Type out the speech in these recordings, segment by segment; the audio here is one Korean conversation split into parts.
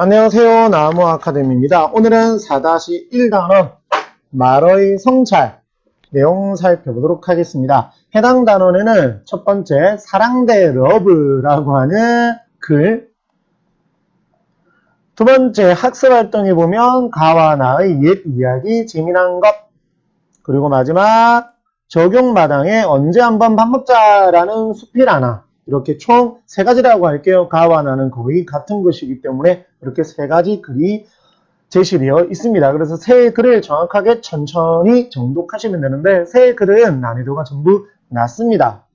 안녕하세요. 나무 아카데미입니다. 오늘은 4-1단원 말의 성찰 내용 살펴보도록 하겠습니다. 해당 단원에는 첫 번째 사랑대 러브라고 하는 글, 두 번째 학습 활동에 보면 가와 나의 옛 이야기 재미난 것, 그리고 마지막 적용 마당에 언제 한번 밥 먹자라는 수필 하나 이렇게 총 세 가지라고 할게요. 가와 나는 거의 같은 것이기 때문에 이렇게 세 가지 글이 제시되어 있습니다. 그래서 세 글을 정확하게 천천히 정독하시면 되는데 세 글은 난이도가 전부 낮습니다.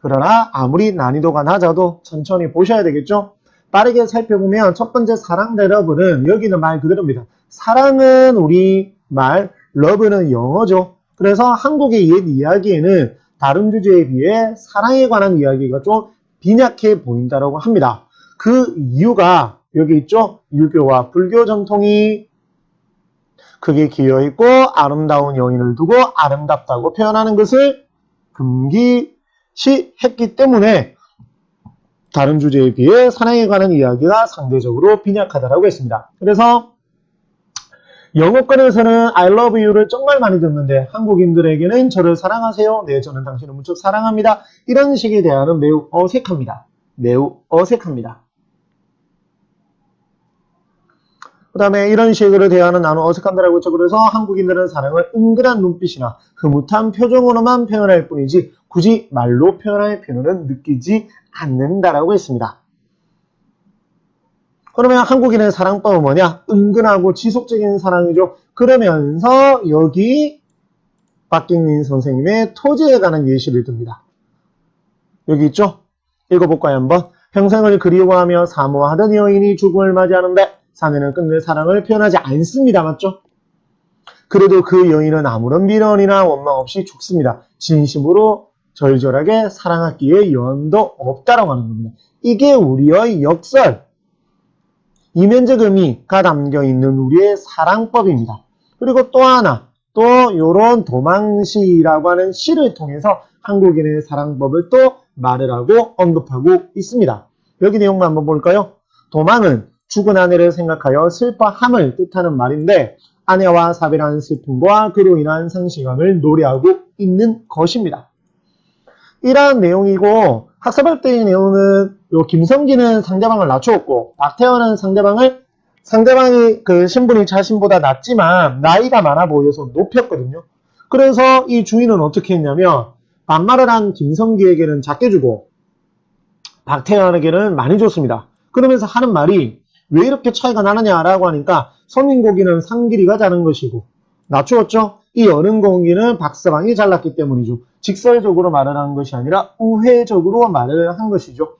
그러나 아무리 난이도가 낮아도 천천히 보셔야 되겠죠? 빠르게 살펴보면 첫 번째 사랑 대 러브는 여기는 말 그대로입니다. 사랑은 우리 말, 러브는 영어죠. 그래서 한국의 옛 이야기에는 다른 주제에 비해 사랑에 관한 이야기가 좀 빈약해 보인다고 합니다. 그 이유가 여기 있죠? 유교와 불교 전통이 크게 기여있고 아름다운 여인을 두고 아름답다고 표현하는 것을 금기시했기 때문에 다른 주제에 비해 사랑에 관한 이야기가 상대적으로 빈약하다고 했습니다. 그래서 영어권에서는 I love you를 정말 많이 듣는데 한국인들에게는 저를 사랑하세요. 네, 저는 당신을 무척 사랑합니다. 이런 식의 대화는 매우 어색합니다. 매우 어색합니다. 그 다음에 이런 식으로 대화는 나는 어색한다라고 했죠. 그래서 한국인들은 사랑을 은근한 눈빛이나 흐뭇한 표정으로만 표현할 뿐이지 굳이 말로 표현할 필요는 느끼지 않는다라고 했습니다. 그러면 한국인의 사랑법은 뭐냐? 은근하고 지속적인 사랑이죠. 그러면서 여기 박경민 선생님의 토지에 관한 예시를 듭니다. 여기 있죠? 읽어볼까요 한번? 평생을 그리워하며 사모하던 여인이 죽음을 맞이하는데 사내는 끝내 사랑을 표현하지 않습니다. 맞죠? 그래도 그 여인은 아무런 미련이나 원망 없이 죽습니다. 진심으로 절절하게 사랑하기에 연도 없다라고 하는 겁니다. 이게 우리의 역설, 이면적 의미가 담겨 있는 우리의 사랑법입니다. 그리고 또 하나, 또 요런 도망시라고 하는 시를 통해서 한국인의 사랑법을 또 말을 하고 언급하고 있습니다. 여기 내용만 한번 볼까요? 도망은 죽은 아내를 생각하여 슬퍼함을 뜻하는 말인데 아내와 사별한 슬픔과 그로 인한 상실감을 노래하고 있는 것입니다. 이러한 내용이고 학습할 때의 내용은 요 김성기는 상대방을 낮추었고 박태환은 상대방을 상대방이 그 신분이 자신보다 낮지만 나이가 많아 보여서 높였거든요. 그래서 이 주인은 어떻게 했냐면 반말을 한 김성기에게는 작게 주고 박태환에게는 많이 줬습니다. 그러면서 하는 말이 왜 이렇게 차이가 나느냐라고 하니까 선인고기는 상길이가 자른 것이고 낮추었죠? 이 어른 공기는 박서방이 잘랐기 때문이죠. 직설적으로 말을 한 것이 아니라 우회적으로 말을 한 것이죠.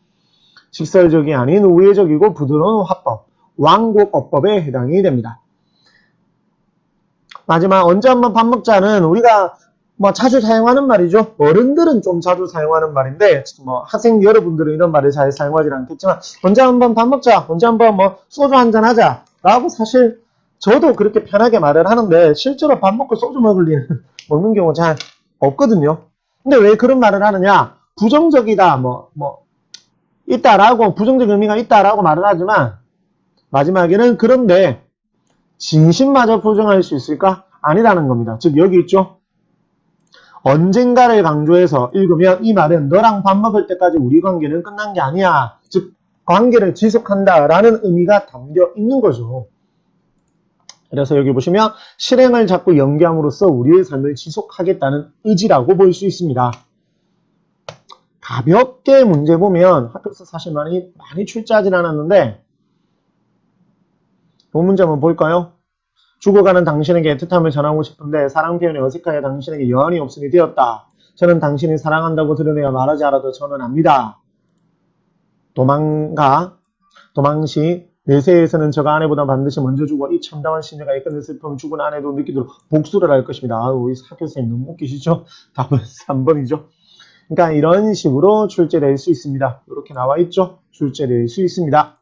직설적이 아닌 우회적이고 부드러운 화법, 왕곡어법에 해당이 됩니다. 마지막 언제 한번 밥 먹자는 우리가 뭐 자주 사용하는 말이죠. 어른들은 좀 자주 사용하는 말인데 뭐 학생 여러분들은 이런 말을 잘 사용하지 않겠지만 언제 한번 밥 먹자, 언제 한번 뭐 소주 한잔 하자 라고 사실 저도 그렇게 편하게 말을 하는데 실제로 밥 먹고 소주 먹을 일은 먹는 경우 잘 없거든요. 근데 왜 그런 말을 하느냐? 부정적이다, 뭐, 뭐, 있다라고, 부정적 의미가 있다라고 말을 하지만, 마지막에는 그런데, 진심마저 부정할 수 있을까? 아니라는 겁니다. 즉, 여기 있죠? 언젠가를 강조해서 읽으면 이 말은 너랑 밥 먹을 때까지 우리 관계는 끝난 게 아니야. 즉, 관계를 지속한다라는 의미가 담겨 있는 거죠. 그래서 여기 보시면 실행을 자꾸 연기함으로써 우리의 삶을 지속하겠다는 의지라고 볼 수 있습니다. 가볍게 문제 보면 학교에서 사실 많이 많이 출제하진 않았는데 이 문제 한번 볼까요? 죽어가는 당신에게 애틋함을 전하고 싶은데 사랑 표현이 어색하여 당신에게 여한이 없으니 되었다. 저는 당신이 사랑한다고 드러내야 말하지 않아도 저는 압니다. 도망가 도망시 내세에서는 저가 아내보다 반드시 먼저 주고 이 참담한 시녀가 이끝내 슬픔 죽은 아내도 느끼도록 복수를 할 것입니다. 아우, 우리 선생님 너무 웃기시죠? 답은 3번이죠. 그러니까 이런 식으로 출제될 수 있습니다. 이렇게 나와 있죠? 출제될 수 있습니다.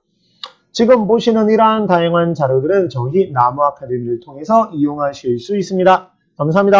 지금 보시는 이러한 다양한 자료들은 저희 나무 아카데미를 통해서 이용하실 수 있습니다. 감사합니다.